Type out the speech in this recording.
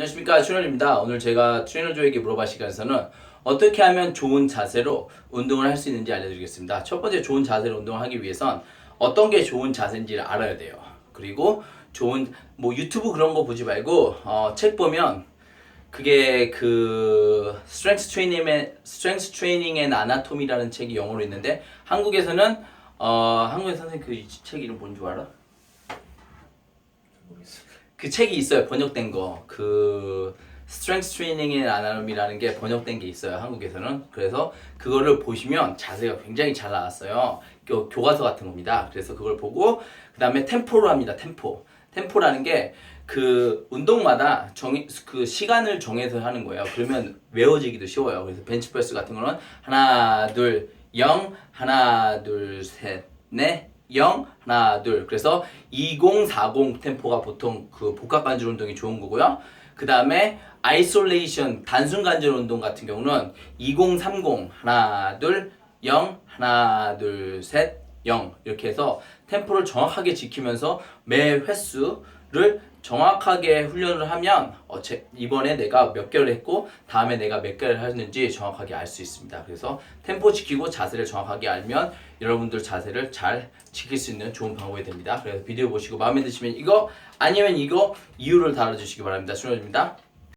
안녕하십니까 춘현입니다. 오늘 제가 트레이너조에게 물어봐 시간에서는 어떻게 하면 좋은 자세로 운동을 할 수 있는지 알려드리겠습니다. 첫 번째 좋은 자세로 운동을 하기 위해선 어떤 게 좋은 자세인지를 알아야 돼요. 그리고 좋은 뭐 유튜브 그런 거 보지 말고 어, 책 보면 그게 그 스트렝스 트레이닝의 스트렝스 트레이닝 앤 아나토미라는 책이 영어로 있는데 한국에서는 어 한국에 선생님 그 책 이름 뭔 줄 알아? 그 책이 있어요. 번역된 거 그 스트렝스 트레이닝 앤 아나토미라는 게 번역된 게 있어요 한국에서는. 그래서 그거를 보시면 자세가 굉장히 잘 나왔어요. 교, 교과서 같은 겁니다. 그래서 그걸 보고 그 다음에 템포로 합니다 템포. 템포라는 게 그 운동마다 정해 그 시간을 정해서 하는 거예요. 그러면 외워지기도 쉬워요. 그래서 벤치프레스 같은 거는 하나 둘 영, 하나 둘 셋 넷 0, 하나 둘 그래서 2040 템포가 보통 그 복합 관절 운동이 좋은 거고요. 그 다음에 아이솔레이션 단순 관절 운동 같은 경우는 2030 하나 둘 0, 하나 둘 셋 0 이렇게 해서 템포를 정확하게 지키면서 매 횟수 를 정확하게 훈련을 하면 어, 제, 이번에 내가 몇 개를 했고 다음에 내가 몇 개를 했는지 정확하게 알 수 있습니다. 그래서 템포 지키고 자세를 정확하게 알면 여러분들 자세를 잘 지킬 수 있는 좋은 방법이 됩니다. 그래서 비디오 보시고 마음에 드시면 이거 아니면 이거 이유를 달아주시기 바랍니다. 수고입니다.